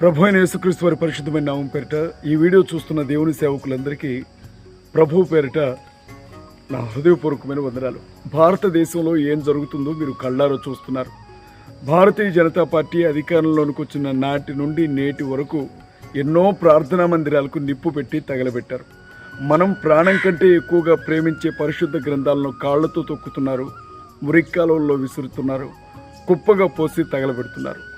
ప్రభు అయిన యేసుక్రీస్తు వారి పరిశుద్ధమైన నామం పేరిట ఈ వీడియో చూస్తున్న దేవుని సేవకులందరికీ ప్రభు పేరిట నా హృదయపూర్వకమైన వందనాలు. భారతదేశంలో ఏం జరుగుతుందో మీరు కళ్ళారో చూస్తున్నారు. భారతీయ జనతా పార్టీ అధికారంలోనికి వచ్చిన నాటి నుండి నేటి వరకు ఎన్నో ప్రార్థనా మందిరాలకు నిప్పు పెట్టి తగలబెట్టారు. మనం ప్రాణం కంటే ఎక్కువగా ప్రేమించే పరిశుద్ధ గ్రంథాలను కాళ్ళతో తొక్కుతున్నారు మురిక్కాలంలో విసురుతున్నారు కుప్పగా పోసి తగలబెడుతున్నారు.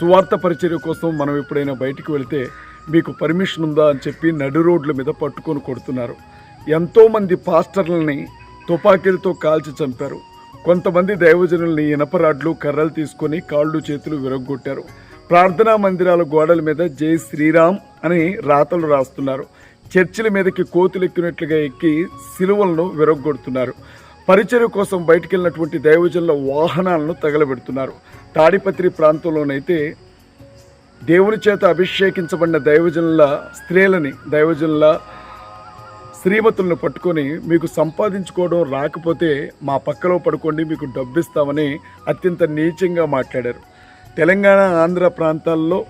సువార్త పరిచర్య కోసం మనం ఎప్పుడైనా బయటికి వెళితే మీకు పర్మిషన్ ఉందా అని చెప్పి నడు రోడ్ల మీద పట్టుకొని కొడుతున్నారు. ఎంతోమంది పాస్టర్లని తుపాకీలతో కాల్చి చంపారు. కొంతమంది దైవజనుల్ని ఇనపరాడ్లు కర్రలు తీసుకొని కాళ్ళు చేతులు విరగ్గొట్టారు. ప్రార్థనా మందిరాల గోడల మీద జై శ్రీరామ్ అని రాతలు రాస్తున్నారు. చర్చిల మీదకి కోతులు ఎక్కినట్లుగా ఎక్కి సిలువలను విరగ్గొడుతున్నారు. పరిచర్య కోసం బయటికి వెళ్ళినటువంటి దైవజనుల వాహనాలను తగలబెడుతున్నారు. తాడిపత్రి ప్రాంతంలోనైతే దేవుని చేత అభిషేకించబడిన దైవజనుల స్త్రీలని దైవజనుల శ్రీమతులను పట్టుకొని మీకు సంపాదించుకోవడం రాకపోతే మా పక్కలో పడుకోండి మీకు డబ్బిస్తామని అత్యంత నీచంగా మాట్లాడారు. తెలంగాణ ఆంధ్ర ప్రాంతాల్లో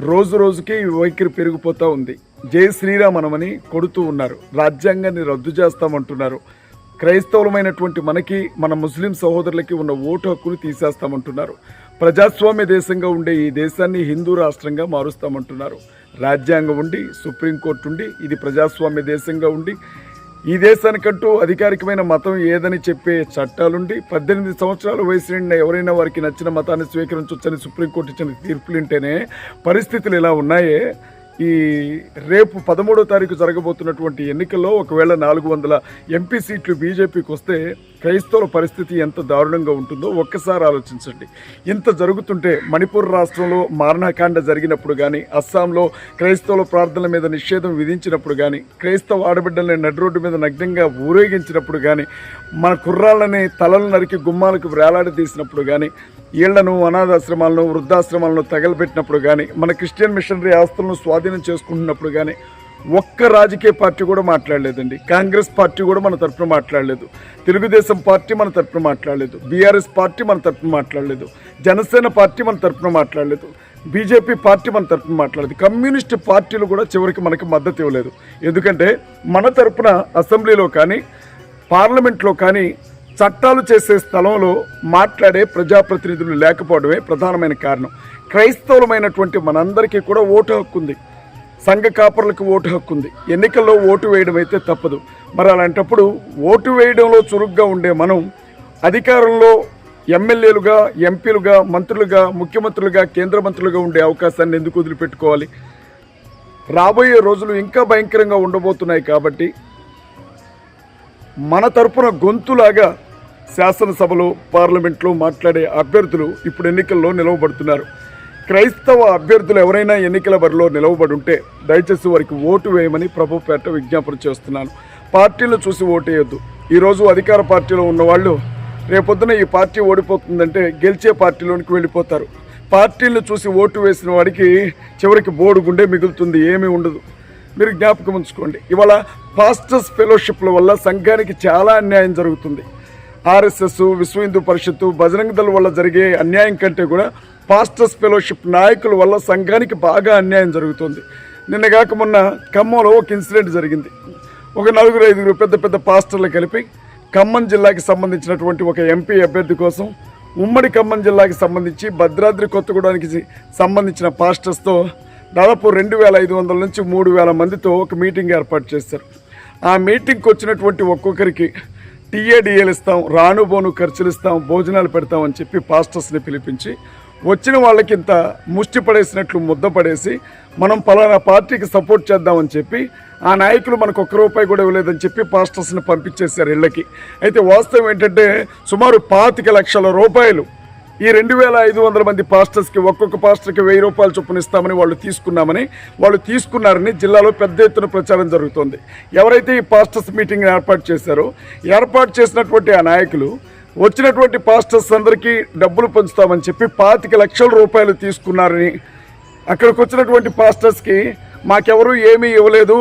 రోజు రోజుకి ఈ వైఖరి పెరిగిపోతూ ఉంది. జై శ్రీరామనమని కొడుతూ ఉన్నారు. రాజ్యాంగాన్ని రద్దు చేస్తామంటున్నారు. క్రైస్తవులమైనటువంటి మనకి మన ముస్లిం సహోదరులకి ఉన్న ఓటు హక్కును తీసేస్తామంటున్నారు. ప్రజాస్వామ్య దేశంగా ఉండే ఈ దేశాన్ని హిందూ రాష్ట్రంగా మారుస్తామంటున్నారు. రాజ్యాంగం ఉండి సుప్రీంకోర్టు ఉండి ఇది ప్రజాస్వామ్య దేశంగా ఉండి ఈ దేశానికంటూ అధికారికమైన మతం ఏదని చెప్పే చట్టాలుండి పద్దెనిమిది సంవత్సరాల వయసు నిండిన ఎవరైనా వారికి నచ్చిన మతాన్ని స్వీకరించవచ్చని సుప్రీంకోర్టు ఇచ్చిన తీర్పులుంటేనే పరిస్థితులు ఇలా ఉన్నాయే? ఈ రేపు పదమూడో తారీఖు జరగబోతున్నటువంటి ఎన్నికల్లో ఒకవేళ నాలుగు వందల ఎంపీ సీట్లు బీజేపీకి వస్తే క్రైస్తవుల పరిస్థితి ఎంత దారుణంగా ఉంటుందో ఒక్కసారి ఆలోచించండి. ఇంత జరుగుతుంటే మణిపూర్ రాష్ట్రంలో మారణకాండ జరిగినప్పుడు కానీ అస్సాంలో క్రైస్తవుల ప్రార్థనల మీద నిషేధం విధించినప్పుడు కానీ క్రైస్తవ ఆడబిడ్డల్ని నడి రోడ్డు మీద నగ్నంగా ఊరేగించినప్పుడు కానీ మన కుర్రాళ్ళని తలలు నరికి గుమ్మాలకు వేలాడదీసినప్పుడు కానీ ఇళ్ళను అనాథాశ్రమాలను వృద్ధాశ్రమాలను తగలబెట్టినప్పుడు కానీ మన క్రిస్టియన్ మిషనరీ ఆస్తులను స్వాధీనం చేసుకుంటున్నప్పుడు కానీ ఒక్క రాజకీయ పార్టీ కూడా మాట్లాడలేదండి. కాంగ్రెస్ పార్టీ కూడా మన తరఫున మాట్లాడలేదు. తెలుగుదేశం పార్టీ మన తరఫున మాట్లాడలేదు. బీఆర్ఎస్ పార్టీ మన తరఫున మాట్లాడలేదు. జనసేన పార్టీ మన తరఫున మాట్లాడలేదు. బీజేపీ పార్టీ మన తరఫున మాట్లాడదు కమ్యూనిస్ట్ పార్టీలు కూడా చివరికి మనకి మద్దతు ఇవ్వలేదు. ఎందుకంటే మన తరఫున అసెంబ్లీలో కానీ పార్లమెంట్లో కానీ చట్టాలు చేసే స్థలంలో మాట్లాడే ప్రజాప్రతినిధులు లేకపోవడమే ప్రధానమైన కారణం. క్రైస్తవులమైనటువంటి మనందరికీ కూడా ఓటు హక్కు ఉంది సంఘ కాపరులకు ఓటు హక్కు ఉంది. ఎన్నికల్లో ఓటు వేయడం అయితే తప్పదు. మరి అలాంటప్పుడు ఓటు వేయడంలో చురుగ్గా ఉండే మనం అధికారంలో ఎమ్మెల్యేలుగా ఎంపీలుగా మంత్రులుగా ముఖ్యమంత్రులుగా కేంద్ర మంత్రులుగా ఉండే అవకాశాన్ని ఎందుకు వదిలిపెట్టుకోవాలి? రాబోయే రోజులు ఇంకా భయంకరంగా ఉండబోతున్నాయి కాబట్టి మన తరపున గొంతులాగా శాసనసభలో పార్లమెంట్లో మాట్లాడే అభ్యర్థులు ఇప్పుడు ఎన్నికల్లో నిలవబడుతున్నారు. క్రైస్తవ అభ్యర్థులు ఎవరైనా ఎన్నికల బరిలో నిలవబడి ఉంటే దయచేసి వారికి ఓటు వేయమని ప్రభుపేట విజ్ఞాపన చేస్తున్నాను. పార్టీలు చూసి ఓటేయొద్దు. ఈరోజు అధికార పార్టీలో ఉన్నవాళ్ళు రేపొద్దున ఈ పార్టీ ఓడిపోతుందంటే గెలిచే పార్టీలోనికి వెళ్ళిపోతారు. పార్టీలు చూసి ఓటు వేసిన వాడికి చివరికి బోర్డు గుండె మిగులుతుంది ఏమీ ఉండదు. మీరు జ్ఞాపకం ఉంచుకోండి. ఇవాళ పాస్టర్స్ ఫెలోషిప్ల వల్ల సంఘానికి చాలా అన్యాయం జరుగుతుంది. ఆర్ఎస్ఎస్ విశ్వ హిందూ పరిషత్తు బజరంగ దళ వల్ల జరిగే అన్యాయం కంటే కూడా పాస్టర్స్ ఫెలోషిప్ నాయకుల వల్ల సంఘానికి బాగా అన్యాయం జరుగుతుంది. నిన్నగాక మొన్న ఖమ్మంలో ఒక ఇన్సిడెంట్ జరిగింది. ఒక నలుగురు ఐదుగురు పెద్ద పెద్ద పాస్టర్లు కలిపి ఖమ్మం జిల్లాకి సంబంధించినటువంటి ఒక ఎంపీ అభ్యర్థి కోసం ఉమ్మడి ఖమ్మం జిల్లాకి సంబంధించి భద్రాద్రి కొత్తగూడానికి సంబంధించిన పాస్టర్స్తో దాదాపు రెండు వేల ఐదు వందల నుంచి మూడు వేల మందితో ఒక మీటింగ్ ఏర్పాటు చేశారు. ఆ మీటింగ్కి వచ్చినటువంటి ఒక్కొక్కరికి టీఏడిఏలు ఇస్తాం రాను బోను ఖర్చులు ఇస్తాం భోజనాలు పెడతాం అని చెప్పి పాస్టర్స్ని పిలిపించి వచ్చిన వాళ్ళకి ఇంత ముష్టి పడేసినట్లు ముద్ద పడేసి మనం పలానా పార్టీకి సపోర్ట్ చేద్దామని చెప్పి ఆ నాయకులు మనకు ఒక్క రూపాయి కూడా ఇవ్వలేదని చెప్పి పాస్టర్స్ని పంపించేశారు ఇళ్ళకి. అయితే వాస్తవం ఏంటంటే సుమారు పాతిక లక్షల రూపాయలు ఈ రెండు వేల ఐదు వందల మంది పాస్టర్స్కి ఒక్కొక్క పాస్టర్కి వెయ్యి రూపాయలు చొప్పున ఇస్తామని వాళ్ళు తీసుకున్నామని వాళ్ళు తీసుకున్నారని జిల్లాలో పెద్ద ఎత్తున ప్రచారం జరుగుతోంది. ఎవరైతే ఈ పాస్టర్స్ మీటింగ్ ఏర్పాటు చేశారో ఏర్పాటు చేసినటువంటి ఆ నాయకులు వచ్చినటువంటి పాస్టర్స్ అందరికీ డబ్బులు పంచుతామని చెప్పి పాతిక లక్షల రూపాయలు తీసుకున్నారని అక్కడికి వచ్చినటువంటి పాస్టర్స్కి మాకెవరూ ఏమీ ఇవ్వలేదు.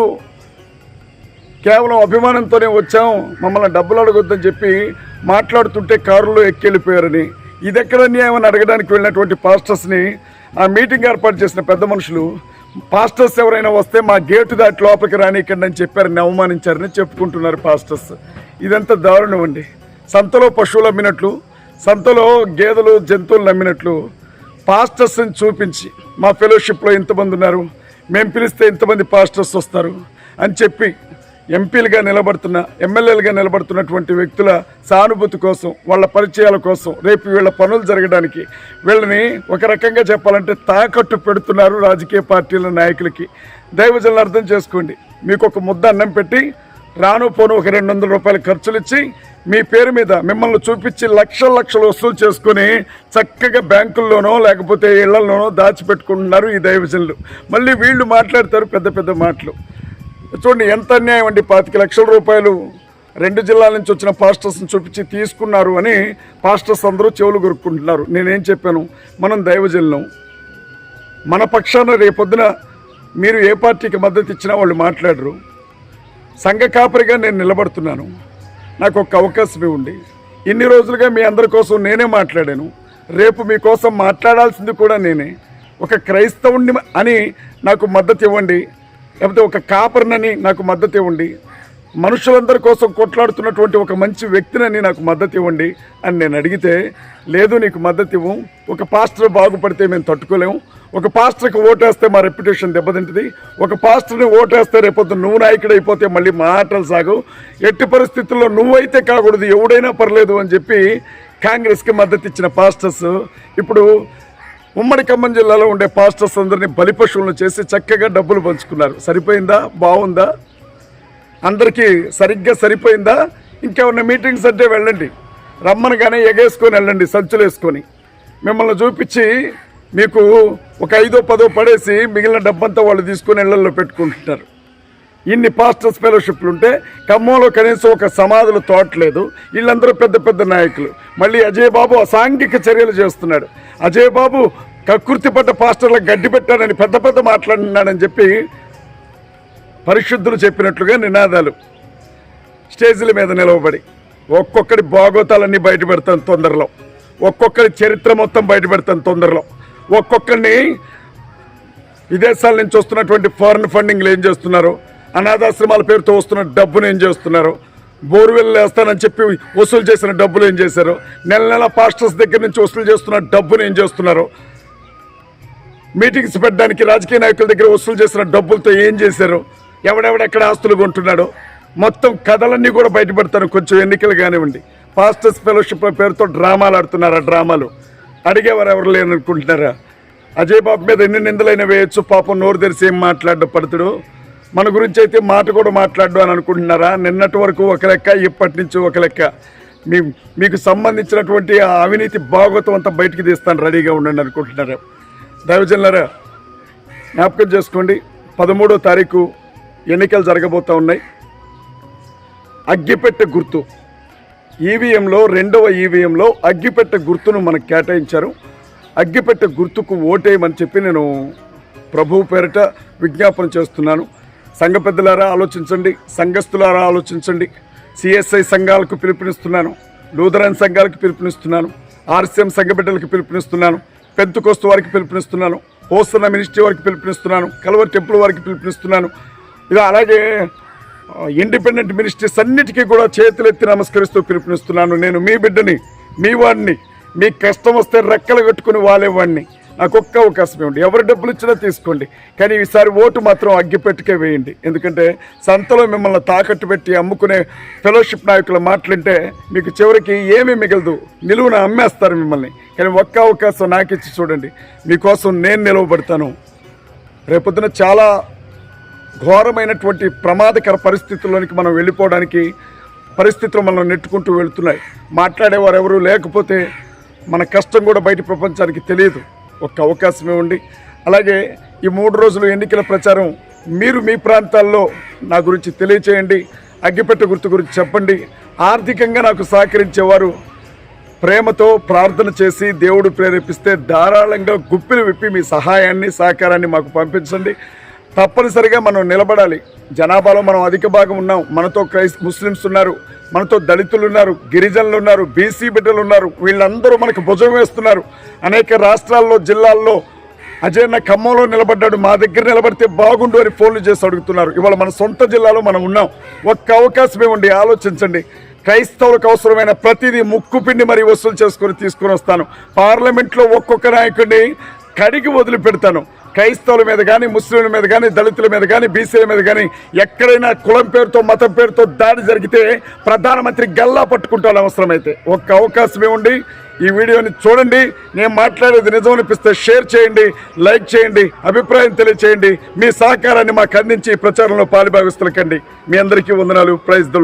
కేవలం అభిమానంతోనే వచ్చాం. మమ్మల్ని డబ్బులు అడగొద్దని చెప్పి మాట్లాడుతుంటే కారులో ఎక్కెళ్ళిపోయారని. ఇది ఎక్కడ న్యాయం అని అడగడానికి వెళ్ళినటువంటి పాస్టర్స్ని ఆ మీటింగ్ ఏర్పాటు చేసిన పెద్ద మనుషులు పాస్టర్స్ ఎవరైనా వస్తే మా గేటు దాటి లోపలికి రానికండి అని చెప్పారని అవమానించారని చెప్పుకుంటున్నారు పాస్టర్స్. ఇదంతా దారుణం అండి. సంతలో పశువులు అమ్మినట్లు సంతలో గేదెలు జంతువులు అమ్మినట్లు పాస్టర్స్ని చూపించి మా ఫెలోషిప్లో ఇంతమంది ఉన్నారు. మేము పిలిస్తే ఇంతమంది పాస్టర్స్ వస్తారు అని చెప్పి ఎంపీలుగా నిలబడుతున్న ఎమ్మెల్యేలుగా నిలబడుతున్నటువంటి వ్యక్తుల సానుభూతి కోసం వాళ్ళ పరిచయాల కోసం రేపు వీళ్ళ పనులు జరగడానికి వీళ్ళని ఒక రకంగా చెప్పాలంటే తాకట్టు పెడుతున్నారు రాజకీయ పార్టీల నాయకులకి. దైవజనులు అర్థం చేసుకోండి. మీకు ఒక ముద్ద అన్నం పెట్టి రాను పోను ఒక రెండు వందల రూపాయలు ఖర్చులు ఇచ్చి మీ పేరు మీద మిమ్మల్ని చూపించి లక్షల లక్షలు వసూలు చేసుకుని చక్కగా బ్యాంకుల్లోనో లేకపోతే ఇళ్ళలోనో దాచిపెట్టుకుంటున్నారు ఈ దైవజనులు. మళ్ళీ వీళ్ళు మాట్లాడతారు పెద్ద పెద్ద మాటలు. చూడండి ఎంత అన్యాయం అండి పాతిక లక్షల రూపాయలు రెండు జిల్లాల నుంచి వచ్చిన పాస్టర్స్ని చూపించి తీసుకున్నారు అని పాస్టర్స్ అందరూ చెవులు కొరుక్కుంటున్నారు నేనేం చెప్పాను? మనం దైవజనులం. మన పక్షాన రేపొద్దున మీరు ఏ పార్టీకి మద్దతు ఇచ్చినా వాళ్ళు మాట్లాడరు. సంఘ కాపరిగా నేను నిలబడుతున్నాను. నాకు ఒక అవకాశం ఇవ్వండి ఇన్ని రోజులుగా మీ అందరి కోసం నేనే మాట్లాడాను. రేపు మీకోసం మాట్లాడాల్సింది కూడా నేనే. ఒక క్రైస్తవుణ్ణి అని నాకు మద్దతు ఇవ్వండి. లేకపోతే ఒక కాపర్నని నాకు మద్దతు ఇవ్వండి. మనుషులందరి కోసం కొట్లాడుతున్నటువంటి ఒక మంచి వ్యక్తినని నాకు మద్దతు ఇవ్వండి అని నేను అడిగితే లేదు నీకు మద్దతు ఇవ్వం. ఒక పాస్టర్ బాగుపడితే మేము తట్టుకోలేము. ఒక పాస్టర్కి ఓటేస్తే మా రెప్యుటేషన్ దెబ్బతింటుంది. ఒక పాస్టర్ని ఓటేస్తే రేపొద్దు నువ్వు నాయకుడు అయిపోతే మళ్ళీ మాటలు సాగు. ఎట్టి పరిస్థితుల్లో నువ్వైతే కాకూడదు ఎవడైనా పర్లేదు అని చెప్పి కాంగ్రెస్కి మద్దతు ఇచ్చిన పాస్టర్స్ ఇప్పుడు ఉమ్మడి ఖమ్మం జిల్లాలో ఉండే పాస్టర్స్ అందరినీ బలిపశువులను చేసి చక్కగా డబ్బులు పంచుకున్నారు. సరిపోయిందా? బాగుందా? అందరికీ సరిగ్గా సరిపోయిందా? ఇంకేమన్నా మీటింగ్స్ అంటే వెళ్ళండి. రమ్మనగానే ఎగేసుకొని వెళ్ళండి సంచులు వేసుకొని. మిమ్మల్ని చూపించి మీకు ఒక ఐదో పదో పడేసి మిగిలిన డబ్బంతా వాళ్ళు తీసుకొని ఇళ్ళలో పెట్టుకుంటుంటారు ఇన్ని పాస్టర్స్ ఫెలోషిప్లు ఉంటే ఖమ్మంలో కనీసం ఒక సమాధులు తోటలేదు వీళ్ళందరూ పెద్ద పెద్ద నాయకులు. మళ్ళీ అజయ్ బాబు అసాంఘిక చర్యలు చేస్తున్నాడు. అజయ్ బాబు కకృతి పడ్డ పాస్టర్లకు గడ్డి పెట్టానని పెద్ద పెద్ద మాట్లాడినాడని చెప్పి పరిశుద్ధులు చెప్పినట్లుగా నినాదాలు. స్టేజీల మీద నిలవబడి ఒక్కొక్కడి బాగోతాలన్నీ బయటపెడతాను తొందరలో. ఒక్కొక్కరి చరిత్ర మొత్తం బయటపెడతాను తొందరలో. ఒక్కొక్కరిని విదేశాల నుంచి వస్తున్నటువంటి ఫారెన్ ఫండింగ్లు ఏం చేస్తున్నారు? అనాథాశ్రమాల పేరుతో వస్తున్న డబ్బును ఏం చేస్తున్నారు? బోర్వెల్ వేస్తానని చెప్పి వసూలు చేసిన డబ్బులు ఏం చేశారు? నెల నెల పాస్టర్స్ దగ్గర నుంచి వసూలు చేస్తున్న డబ్బును ఏం చేస్తున్నారు? మీటింగ్స్ పెట్టడానికి రాజకీయ నాయకుల దగ్గర వసూలు చేసిన డబ్బులతో ఏం చేశారు? ఎవడెవడెక్కడ ఆస్తులు కొంటున్నాడో మొత్తం కథలన్నీ కూడా బయటపడతారు కొంచెం ఎన్నికలు కానివ్వండి. పాస్టర్స్ ఫెలోషిప్ పేరుతో డ్రామాలు ఆడుతున్నారు ఆ డ్రామాలు. అడిగేవారు ఎవరు లేరనుకుంటున్నారా అజయ్ బాబు మీద ఎన్ని నిందలైనా వేయచ్చు. పాపం నోరు తెరిచి ఏం మాట్లాడు పడుతుడు మన గురించి అయితే మాట కూడా మాట్లాడు అని అనుకుంటున్నారా? నిన్నటి వరకు ఒక లెక్క ఇప్పటి నుంచి ఒక లెక్క. మీ మీకు సంబంధించినటువంటి ఆ అవినీతి భాగవతం అంతా బయటికి తీస్తాను రెడీగా ఉండండి అనుకుంటున్నారా? దైవజనులరా జ్ఞాపకం చేసుకోండి. పదమూడో తారీఖు ఎన్నికలు జరగబోతూ ఉన్నాయి. అగ్గిపెట్టె గుర్తు. ఈవీఎంలో రెండవ ఈవీఎంలో అగ్గిపెట్టె గుర్తును మనకు కేటాయించారు. అగ్గిపెట్టె గుర్తుకు ఓటేయమని చెప్పి నేను ప్రభు పేరిట విజ్ఞాపన చేస్తున్నాను. సంఘ పెద్దలారా ఆలోచించండి సంఘస్థులారా ఆలోచించండి. సిఎస్ఐ సంఘాలకు పిలుపునిస్తున్నాను లూథరన్ సంఘాలకు పిలుపునిస్తున్నాను ఆర్సీఎం సంఘ బిడ్డలకు పిలుపునిస్తున్నాను పెంతుకోస్తు వారికి పిలుపునిస్తున్నాను హోసన్న మినిస్ట్రీ వారికి పిలుపునిస్తున్నాను కలవర్ టెంపుల్ వారికి పిలుపునిస్తున్నాను ఇలా అలాగే ఇండిపెండెంట్ మినిస్ట్రీస్ అన్నిటికీ కూడా చేతులెత్తి నమస్కరిస్తూ పిలుపునిస్తున్నాను. నేను మీ బిడ్డని మీ వాడిని మీ కష్టం వస్తే రెక్కలు కట్టుకుని వాలేవాడిని నాకు ఒక్క అవకాశం ఇవ్వండి ఎవరు డబ్బులు ఇచ్చినా తీసుకోండి. కానీ ఈసారి ఓటు మాత్రం అగ్గిపెట్టుకే వేయండి. ఎందుకంటే సంతలో మిమ్మల్ని తాకట్టు పెట్టి అమ్ముకునే ఫెలోషిప్ నాయకులు మాట్లాడితే మీకు చివరికి ఏమీ మిగలదు. నిలువున అమ్మేస్తారు మిమ్మల్ని. కానీ ఒక్క అవకాశం నాకు ఇచ్చి చూడండి. మీకోసం నేను నిలవబడతాను. రేపొద్దున చాలా ఘోరమైనటువంటి ప్రమాదకర పరిస్థితుల్లోనికి మనం వెళ్ళిపోవడానికి పరిస్థితులు మనం నెట్టుకుంటూ వెళుతున్నాయి. మాట్లాడేవారు ఎవరు లేకపోతే మన కష్టం కూడా బయట ప్రపంచానికి తెలియదు. ఒక్క అవకాశం ఇవ్వండి అలాగే ఈ మూడు రోజులు ఎన్నికల ప్రచారం మీరు మీ ప్రాంతాల్లో నా గురించి తెలియచేయండి. అగ్గిపెట్ట గుర్తు గురించి చెప్పండి. ఆర్థికంగా నాకు సహకరించేవారు ప్రేమతో ప్రార్థన చేసి దేవుడు ప్రేరేపిస్తే ధారాళంగా గుప్పిలు విప్పి మీ సహాయాన్ని సహకారాన్ని మాకు పంపించండి. తప్పనిసరిగా మనం నిలబడాలి. జనాభాలో మనం అధిక భాగం ఉన్నాం. మనతో క్రైస్ ముస్లిమ్స్ ఉన్నారు. మనతో దళితులు ఉన్నారు గిరిజనులు ఉన్నారు బీసీ బిడ్డలు ఉన్నారు వీళ్ళందరూ మనకు భుజం వేస్తున్నారు. అనేక రాష్ట్రాల్లో జిల్లాల్లో అజయన్న ఖమ్మంలో నిలబడ్డాడు. మా దగ్గర నిలబడితే బాగుండు అని ఫోన్లు చేసి అడుగుతున్నారు. ఇవాళ మన సొంత జిల్లాలో మనం ఉన్నాం. ఒక్క అవకాశం ఇవ్వండి. ఆలోచించండి. క్రైస్తవులకు అవసరమైన ప్రతిదీ ముక్కుపిండి మరి వసూలు చేసుకొని తీసుకొని వస్తాను. పార్లమెంట్లో ఒక్కొక్క నాయకుడిని కడిగి వదిలిపెడతాను. క్రైస్తవుల మీద కానీ ముస్లింల మీద కానీ దళితుల మీద కానీ బీసీల మీద కానీ ఎక్కడైనా కులం పేరుతో మతం పేరుతో దాడి జరిగితే ప్రధానమంత్రి గల్లా పట్టుకుంటాను అవసరమైతే ఒక్క అవకాశం ఇవ్వండి ఈ వీడియోని చూడండి. నేను మాట్లాడేది నిజం అనిపిస్తే షేర్ చేయండి లైక్ చేయండి అభిప్రాయం తెలియచేయండి. మీ సహకారాన్ని మాకు అందించి ప్రచారంలో పాలుభాగస్తులకండి. మీ అందరికీ వందనాలు. ప్రైజ్లో